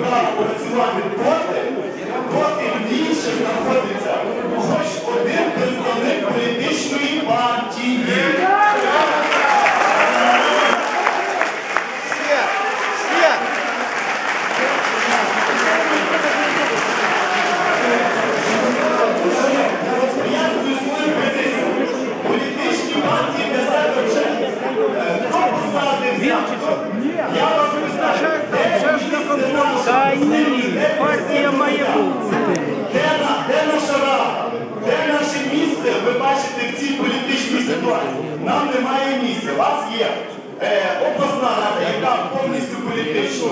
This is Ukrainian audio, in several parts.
права працювати проти бачите, в цій політичній ситуації? Нам немає місця. У вас є е, обласна рада, яка повністю політична.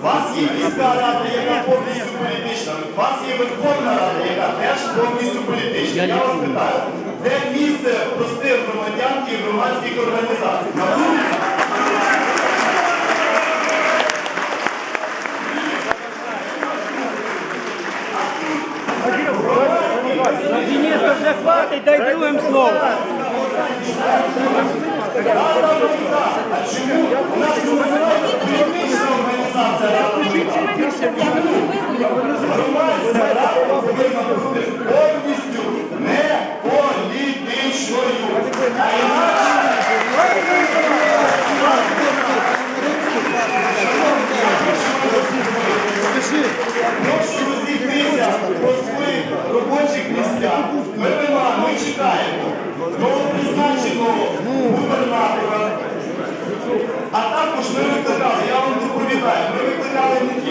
У вас є міська рада, яка повністю політична. У вас є Верховна Рада, яка теж повністю політична. Я вас питаю, де місце простих громадян і громадських організацій? Вже хватить, дай другим слово. Повністю не політичною. Прошу розійтися по своїх робочих місцях. А також ми викликали, я вам доповідаю, ми викликали не